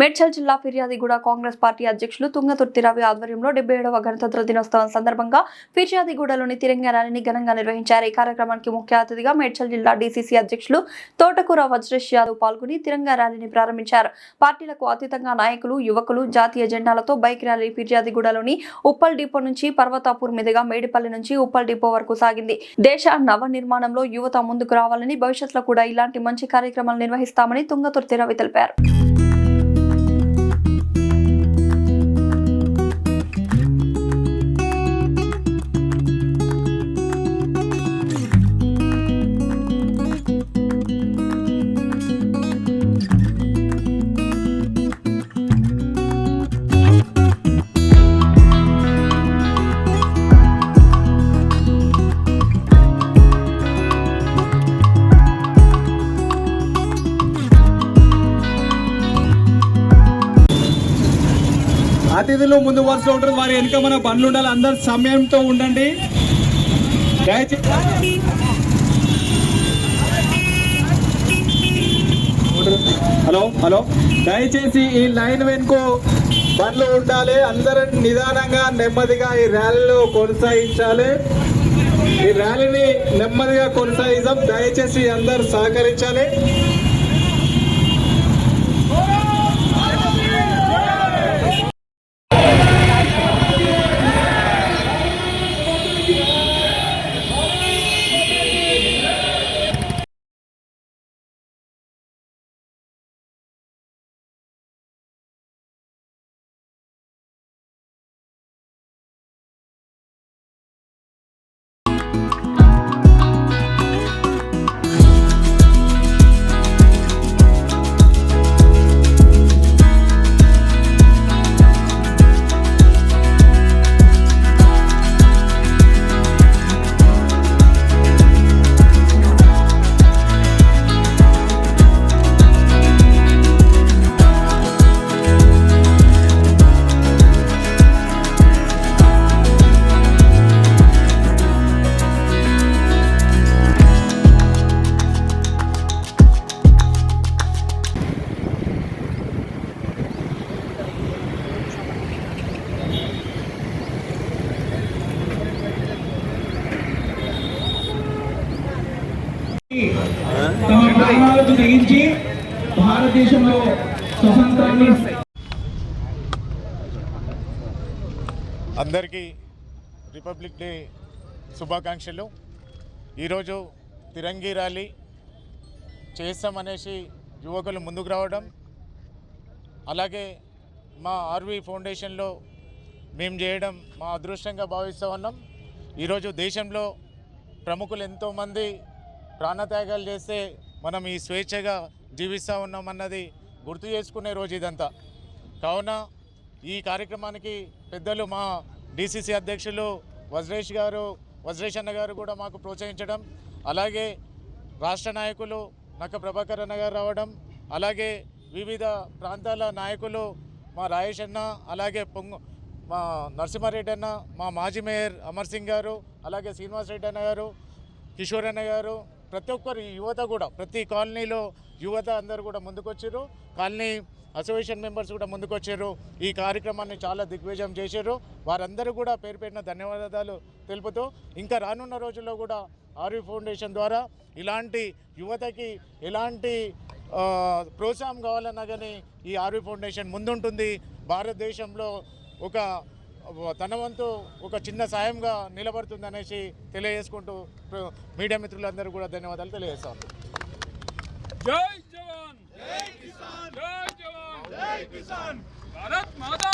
మేడ్చల్ జిల్లా ఫిర్యాదిగూడ కాంగ్రెస్ పార్టీ అధ్యక్షులు తుంగతుర్తి రవి ఆధ్వర్యంలో డెబ్బై ఏడవ గణతంత్ర దినోత్సవం సందర్భంగా ఫిర్యాదిగూడలోని తిరంగా ర్యాలీని ఘనంగా నిర్వహించారు. ఈ కార్యక్రమానికి ముఖ్య అతిథిగా మేడ్చల్ జిల్లా డీసీసీ అధ్యక్షులు తోటకూర వజ్రేష్ యాదవ్ పాల్గొని తిరంగా ర్యాలీని ప్రారంభించారు. పార్టీలకు అతీతంగా నాయకులు యువకులు జాతీయ జెండాలతో బైక్ ర్యాలీ ఫిర్యాదిగూడలోని ఉప్పల్ డిపో నుంచి పర్వతాపూర్ మీదుగా మేడిపల్లి నుంచి ఉప్పల్ డిపో వరకు సాగింది. దేశ నవ నిర్మాణంలో యువత ముందుకు రావాలని భవిష్యత్తులో కూడా ఇలాంటి మంచి కార్యక్రమాలు నిర్వహిస్తామని తుంగతుర్తి రవి తెలిపారు. అతిథులు ముందు వరుసలో ఉంటారు. వారి వెనుక మన బండ్లు ఉండాలి. అందరు సమయంతో ఉండండి. దయచేసి హలో హలో. దయచేసి ఈ లైన్ వెనుక బండ్లు ఉండాలి. అందరూ నిదానంగా నెమ్మదిగా ఈ ర్యాలీలో కొనసాగించాలి. ఈ ర్యాలీని నెమ్మదిగా కొనసాగిద్దాం. దయచేసి అందరు సహకరించాలి. తమ ప్రాణాలకు తెగించి భారతదేశంలో స్వతంత్రాన్ని అందరికీ రిపబ్లిక్ డే శుభాకాంక్షలు. ఈరోజు తిరంగి ర్యాలీ చేస్తామనేసి యువకులు ముందుకు రావడం అలాగే మా ఆర్వీ ఫౌండేషన్లో మేము చేయడం మా అదృష్టంగా భావిస్తూ ఉన్నాం. ఈరోజు దేశంలో ప్రముఖులు ఎంతోమంది ప్రాణత్యాగాలు చేస్తే మనం ఈ స్వేచ్ఛగా జీవిస్తూ ఉన్నామన్నది గుర్తు చేసుకునే రోజు ఇదంతా. కావున ఈ కార్యక్రమానికి పెద్దలు మా డిసిసి అధ్యక్షులు వజ్రేష్ గారు వజ్రేష్ అన్న గారు కూడా మాకు ప్రోత్సహించడం అలాగే రాష్ట్ర నాయకులు నక్క ప్రభాకర్ అన్న గారు రావడం అలాగే వివిధ ప్రాంతాల నాయకులు మా రాయేష్ అన్న అలాగే పొంగు మా నరసింహారెడ్డి అన్న మా మాజీ మేయర్ అమర్ సింగ్ గారు అలాగే శ్రీనివాసరెడ్డి అన్న గారు కిషోర్ అన్న గారు ప్రతి ఒక్కరు యువత కూడా ప్రతి కాలనీలో యువత అందరూ కూడా ముందుకొచ్చారు. కాలనీ అసోసియేషన్ మెంబర్స్ కూడా ముందుకొచ్చారు. ఈ కార్యక్రమాన్ని చాలా దిగ్విజయం చేశారు. వారందరూ కూడా పేరు పెట్టిన ధన్యవాదాలు తెలుపుతూ ఇంకా రానున్న రోజుల్లో కూడా ఆర్వీ ఫౌండేషన్ ద్వారా ఇలాంటి యువతకి ఎలాంటి ప్రోత్సాహం కావాలన్నా కానీ ఈ ఆర్వీ ఫౌండేషన్ ముందుంటుంది. భారతదేశంలో ఒక తన వంతు ఒక చిన్న సాయంగా నిలబడుతుంది అనేసి తెలియజేసుకుంటూ మీడియా మిత్రులందరూ కూడా ధన్యవాదాలు తెలియజేస్తాను జై జవాన్! జై కిసాన్! జై జవాన్! జై కిసాన్! భారత్ మాతా